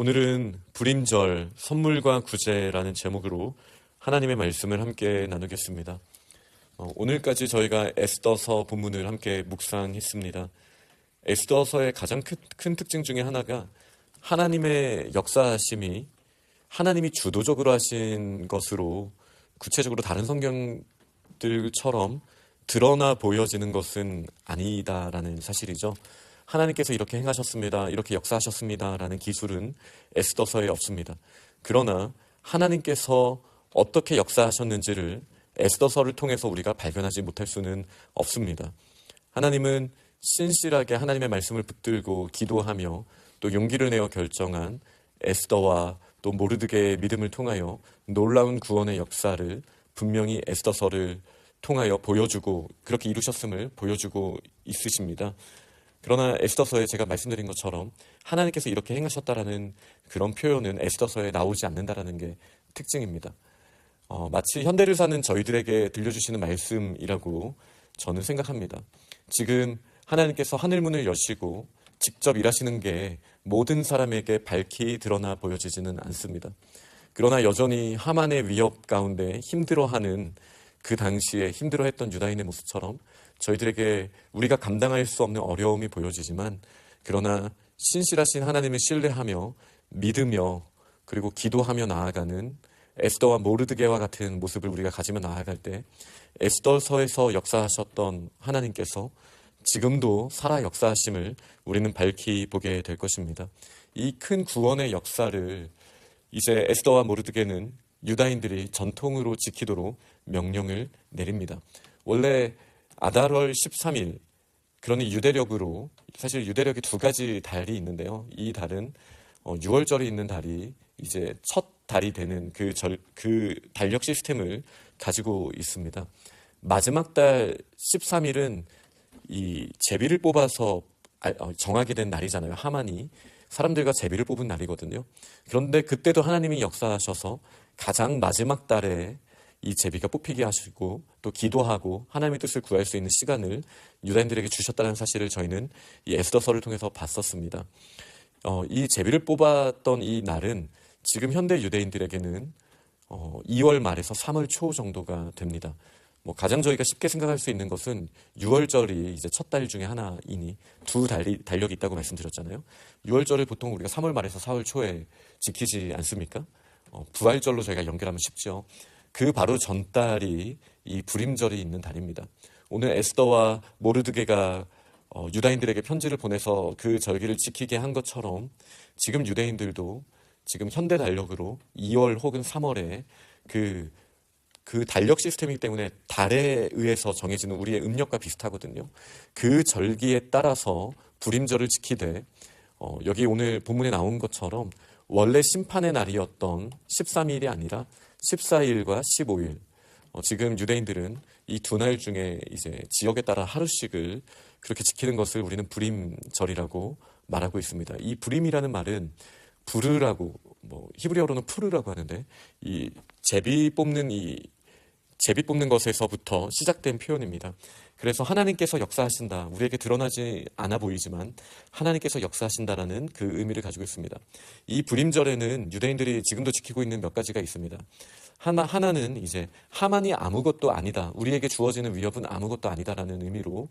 오늘은 불임절 선물과 구제라는 제목으로 하나님의 말씀을 함께 나누겠습니다. 어, 오늘까지 저희가 에스더서 본문을 함께 묵상했습니다. 에스더서의 가장 큰, 큰 특징 중에 하나가 하나님의 역사하심이 하나님이 주도적으로 하신 것으로 구체적으로 다른 성경들처럼 드러나 보여지는 것은 아니다라는 사실이죠. 하나님께서 이렇게 행하셨습니다. 이렇게 역사하셨습니다 라는 기술은 에스더서에 없습니다. 그러나 하나님께서 어떻게 역사하셨는지를 에스더서를 통해서 우리가 발견하지 못할 수는 없습니다. 하나님은 신실하게 하나님의 말씀을 붙들고 기도하며 또 용기를 내어 결정한 에스더와 또 모르드게의 믿음을 통하여 놀라운 구원의 역사를 분명히 에스더서를 통하여 보여주고 그렇게 이루셨음을 보여주고 있으십니다. 그러나 에스더서에 제가 말씀드린 것처럼 하나님께서 이렇게 행하셨다라는 그런 표현은 에스더서에 나오지 않는다라는 게 특징입니다. 어, 마치 현대를 사는 저희들에게 들려주시는 말씀이라고 저는 생각합니다. 지금 하나님께서 하늘문을 여시고 직접 일하시는 게 모든 사람에게 밝히 드러나 보여지지는 않습니다. 그러나 여전히 하만의 위협 가운데 힘들어하는 그 당시에 힘들어했던 유다인의 모습처럼 저희들에게 우리가 감당할 수 없는 어려움이 보여지지만 그러나 신실하신 하나님을 신뢰하며 믿으며 그리고 기도하며 나아가는 에스더와 모르드게와 같은 모습을 우리가 가지며 나아갈 때 에스더서에서 역사하셨던 하나님께서 지금도 살아 역사하심을 우리는 밝히 보게 될 것입니다. 이 큰 구원의 역사를 이제 에스더와 모르드게는 유다인들이 전통으로 지키도록 명령을 내립니다. 원래 아달월 13일 그러니 유대력으로 사실 유대력이 두 가지 달이 있는데요. 이 달은 6월절이 어, 있는 달이 이제 첫 달이 되는 그, 절, 그 달력 시스템을 가지고 있습니다. 마지막 달 13일은 이 제비를 뽑아서 어, 정하게 된 날이잖아요. 하만이 사람들과 제비를 뽑은 날이거든요. 그런데 그때도 하나님이 역사하셔서 가장 마지막 달에 이 제비가 뽑히게 하시고 또 기도하고 하나님의 뜻을 구할 수 있는 시간을 유다인들에게 주셨다는 사실을 저희는 이 에스더서를 통해서 봤었습니다. 어, 이 제비를 뽑았던 이 날은 지금 현대 유대인들에게는 어, 2월 말에서 3월 초 정도가 됩니다. 뭐 가장 저희가 쉽게 생각할 수 있는 것은 6월절이 이제 첫 달 중에 하나이니 두 달이 달력이 있다고 말씀드렸잖아요. 6월절을 보통 우리가 3월 말에서 4월 초에 지키지 않습니까? 어, 부활절로 저희가 연결하면 쉽죠. 그 바로 전달이 이 불임절이 있는 달입니다. 오늘 에스더와 모르드게가 어, 유다인들에게 편지를 보내서 그 절기를 지키게 한 것처럼 지금 유대인들도 지금 현대 달력으로 2월 혹은 3월에 그, 그 달력 시스템이기 때문에 달에 의해서 정해지는 우리의 음력과 비슷하거든요. 그 절기에 따라서 불임절을 지키되 어, 여기 오늘 본문에 나온 것처럼 원래 심판의 날이었던 13일이 아니라 14일과 15일. 어, 지금 유대인들은 이 두 날 중에 이제 지역에 따라 하루씩을 그렇게 지키는 것을 우리는 불임절이라고 말하고 있습니다. 이 불임이라는 말은 부르라고 뭐 히브리어로는 푸르라고 하는데 이 제비 뽑는 이 제비 뽑는 것에서부터 시작된 표현입니다. 그래서 하나님께서 역사하신다. 우리에게 드러나지 않아 보이지만 하나님께서 역사하신다라는 그 의미를 가지고 있습니다. 이 불임절에는 유대인들이 지금도 지키고 있는 몇 가지가 있습니다. 하나, 하나는 이제 하만이 아무것도 아니다. 우리에게 주어지는 위협은 아무것도 아니다라는 의미로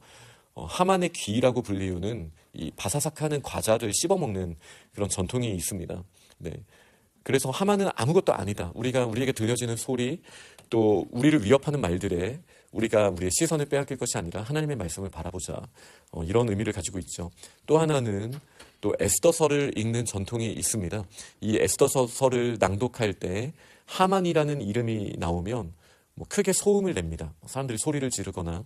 어, 하만의 귀라고 불리우는 이 바사삭하는 과자를 씹어 먹는 그런 전통이 있습니다. 네. 그래서 하만은 아무것도 아니다. 우리가 우리에게 들려지는 소리 또 우리를 위협하는 말들에 우리가 우리의 시선을 빼앗길 것이 아니라 하나님의 말씀을 바라보자. 어, 이런 의미를 가지고 있죠. 또 하나는 또 에스더서를 읽는 전통이 있습니다. 이 에스더서를 낭독할 때 하만이라는 이름이 나오면 뭐 크게 소음을 냅니다. 사람들이 소리를 지르거나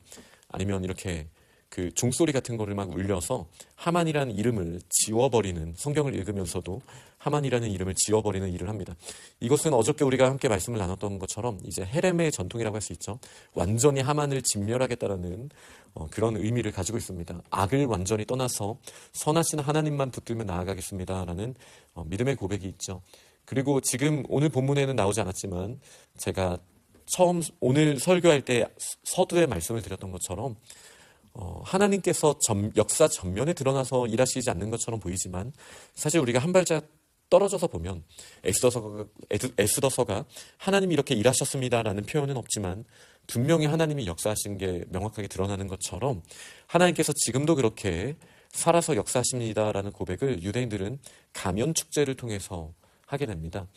아니면 이렇게 그 종소리 같은 거를 막 울려서 하만이라는 이름을 지워버리는 성경을 읽으면서도 하만이라는 이름을 지워버리는 일을 합니다. 이것은 어저께 우리가 함께 말씀을 나눴던 것처럼 이제 헤렘의 전통이라고 할 수 있죠. 완전히 하만을 진멸하겠다라는 어, 그런 의미를 가지고 있습니다. 악을 완전히 떠나서 선하신 하나님만 붙들며 나아가겠습니다라는 어, 믿음의 고백이 있죠. 그리고 지금 오늘 본문에는 나오지 않았지만 제가 처음 오늘 설교할 때 서두에 말씀을 드렸던 것처럼 어, 하나님께서 전, 역사 전면에 드러나서 일하시지 않는 것처럼 보이지만 사실 우리가 한 발짝 떨어져서 보면 에스더서가, 에스더서가 하나님이 이렇게 일하셨습니다라는 표현은 없지만 분명히 하나님이 역사하신 게 명확하게 드러나는 것처럼 하나님께서 지금도 그렇게 살아서 역사하십니다라는 고백을 유대인들은 가면 축제를 통해서 하게 됩니다.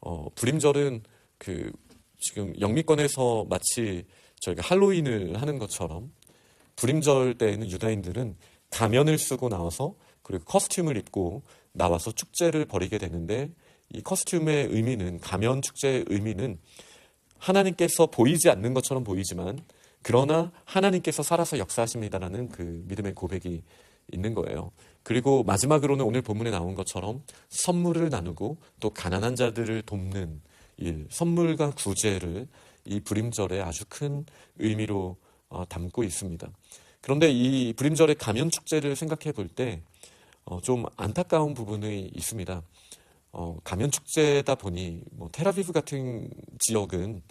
어, 불임절은 그 지금 영미권에서 마치 저희가 할로윈을 하는 것처럼 불임절 때에는 유다인들은 가면을 쓰고 나와서 그리고 커스튬을 입고 나와서 축제를 벌이게 되는데 이 커스튬의 의미는 가면 축제의 의미는 하나님께서 보이지 않는 것처럼 보이지만 그러나 하나님께서 살아서 역사하십니다라는 그 믿음의 고백이 있는 거예요. 그리고 마지막으로는 오늘 본문에 나온 것처럼 선물을 나누고 또 가난한 자들을 돕는 일, 선물과 구제를 이 불임절에 아주 큰 의미로 어, 담고 있습니다. 그런데 이 불임절의 가면 축제를 생각해 볼때 어, 좀 안타까운 부분이 있습니다. 어, 가면 축제다 보니 뭐 테라비브 같은 지역은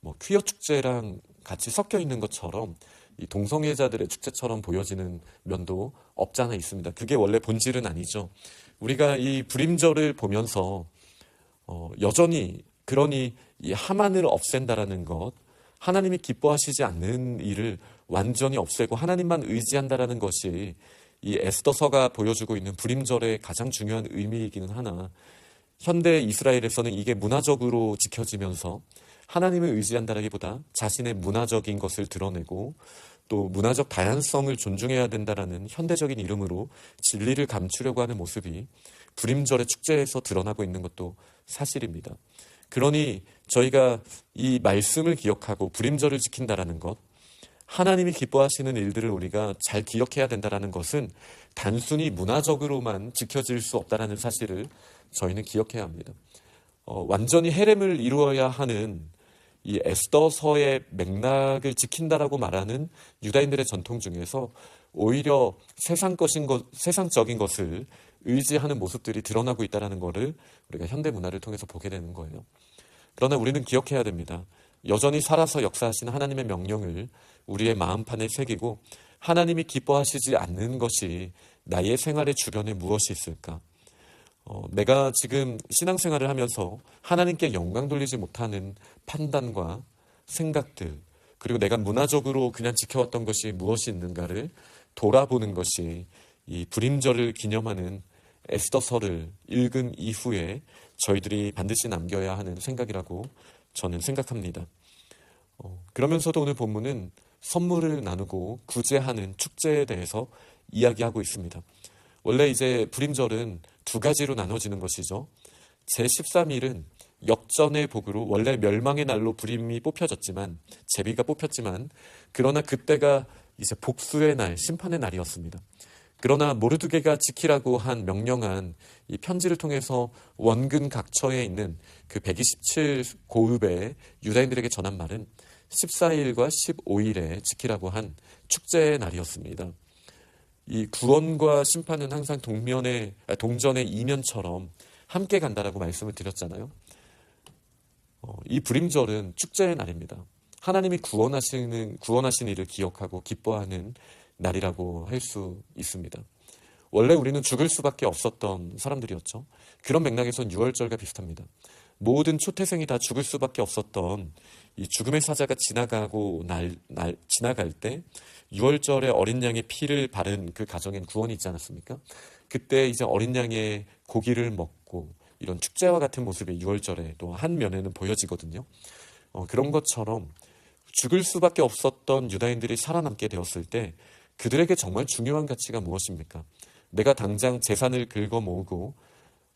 뭐 퀴어 축제랑 같이 섞여 있는 것처럼 이 동성애자들의 축제처럼 보여지는 면도 없잖아 있습니다. 그게 원래 본질은 아니죠. 우리가 이 불임절을 보면서 어, 여전히 그러니 이 하만을 없앤다라는 것, 하나님이 기뻐하시지 않는 일을 완전히 없애고 하나님만 의지한다라는 것이 이 에스더서가 보여주고 있는 불임절의 가장 중요한 의미이기는 하나 현대 이스라엘에서는 이게 문화적으로 지켜지면서 하나님을 의지한다라기보다 자신의 문화적인 것을 드러내고 또 문화적 다양성을 존중해야 된다라는 현대적인 이름으로 진리를 감추려고 하는 모습이 불임절의 축제에서 드러나고 있는 것도 사실입니다. 그러니 저희가 이 말씀을 기억하고 불임절을 지킨다라는 것, 하나님이 기뻐하시는 일들을 우리가 잘 기억해야 된다라는 것은 단순히 문화적으로만 지켜질 수 없다라는 사실을 저희는 기억해야 합니다. 어, 완전히 헤렘을 이루어야 하는 이 에스더서의 맥락을 지킨다라고 말하는 유다인들의 전통 중에서 오히려 세상 것인 것, 세상적인 것을 의지하는 모습들이 드러나고 있다라는 것을 우리가 현대 문화를 통해서 보게 되는 거예요. 그러나 우리는 기억해야 됩니다. 여전히 살아서 역사하시는 하나님의 명령을 우리의 마음판에 새기고 하나님이 기뻐하시지 않는 것이 나의 생활의 주변에 무엇이 있을까? 어, 내가 지금 신앙생활을 하면서 하나님께 영광 돌리지 못하는 판단과 생각들, 그리고 내가 문화적으로 그냥 지켜왔던 것이 무엇이 있는가를 돌아보는 것이 이 불임절을 기념하는 에스더서를 읽은 이후에 저희들이 반드시 남겨야 하는 생각이라고 저는 생각합니다. 어, 그러면서도 오늘 본문은 선물을 나누고 구제하는 축제에 대해서 이야기하고 있습니다. 원래 이제 불임절은 두 가지로 나눠지는 것이죠. 제13일은 역전의 복으로 원래 멸망의 날로 불임이 뽑혀졌지만 제비가 뽑혔지만 그러나 그때가 이제 복수의 날, 심판의 날이었습니다. 그러나 모르드게가 지키라고 한 명령한 이 편지를 통해서 원근 각처에 있는 그 127 고읍의 유다인들에게 전한 말은 14일과 15일에 지키라고 한 축제의 날이었습니다. 이 구원과 심판은 항상 동면의 아, 동전의 이면처럼 함께 간다라고 말씀을 드렸잖아요. 어, 이 불임절은 축제의 날입니다. 하나님이 구원하시는 구원하신 일을 기억하고 기뻐하는 날이라고 할 수 있습니다. 원래 우리는 죽을 수밖에 없었던 사람들이었죠. 그런 맥락에선 6월절과 비슷합니다. 모든 초태생이 다 죽을 수밖에 없었던 이 죽음의 사자가 지나가고 날, 날 지나갈 때 6월절에 어린 양의 피를 바른 그 가정엔 구원이 있지 않았습니까? 그때 이제 어린 양의 고기를 먹고 이런 축제와 같은 모습이 6월절에 또 한 면에는 보여지거든요. 어, 그런 것처럼 죽을 수밖에 없었던 유다인들이 살아남게 되었을 때 그들에게 정말 중요한 가치가 무엇입니까? 내가 당장 재산을 긁어 모으고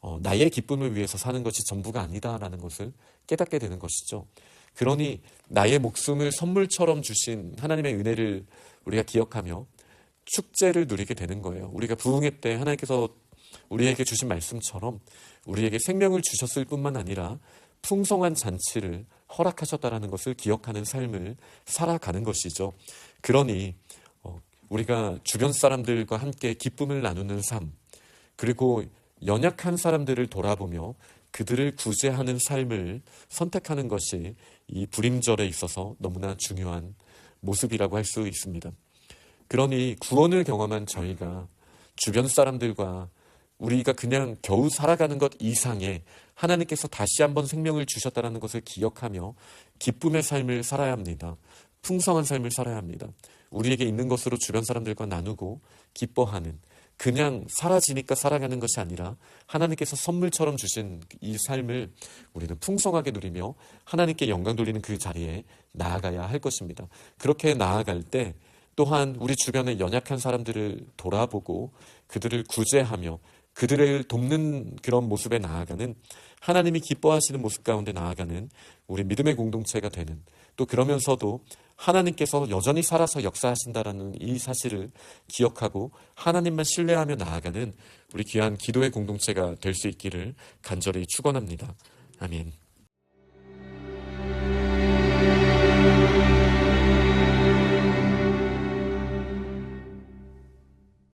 어, 나의 기쁨을 위해서 사는 것이 전부가 아니다라는 것을 깨닫게 되는 것이죠. 그러니 나의 목숨을 선물처럼 주신 하나님의 은혜를 우리가 기억하며 축제를 누리게 되는 거예요. 우리가 부흥회 때 하나님께서 우리에게 주신 말씀처럼 우리에게 생명을 주셨을 뿐만 아니라 풍성한 잔치를 허락하셨다라는 것을 기억하는 삶을 살아가는 것이죠. 그러니 어, 우리가 주변 사람들과 함께 기쁨을 나누는 삶, 그리고 연약한 사람들을 돌아보며 그들을 구제하는 삶을 선택하는 것이 이 불임절에 있어서 너무나 중요한 모습이라고 할 수 있습니다. 그러니 구원을 경험한 저희가 주변 사람들과 우리가 그냥 겨우 살아가는 것 이상의 하나님께서 다시 한번 생명을 주셨다는 것을 기억하며 기쁨의 삶을 살아야 합니다. 풍성한 삶을 살아야 합니다. 우리에게 있는 것으로 주변 사람들과 나누고 기뻐하는 그냥 사라지니까 살아가는 것이 아니라 하나님께서 선물처럼 주신 이 삶을 우리는 풍성하게 누리며 하나님께 영광 돌리는 그 자리에 나아가야 할 것입니다. 그렇게 나아갈 때 또한 우리 주변의 연약한 사람들을 돌아보고 그들을 구제하며 그들을 돕는 그런 모습에 나아가는 하나님이 기뻐하시는 모습 가운데 나아가는 우리 믿음의 공동체가 되는 또 그러면서도 하나님께서 여전히 살아서 역사하신다라는 이 사실을 기억하고 하나님만 신뢰하며 나아가는 우리 귀한 기도의 공동체가 될 수 있기를 간절히 축원합니다. 아멘.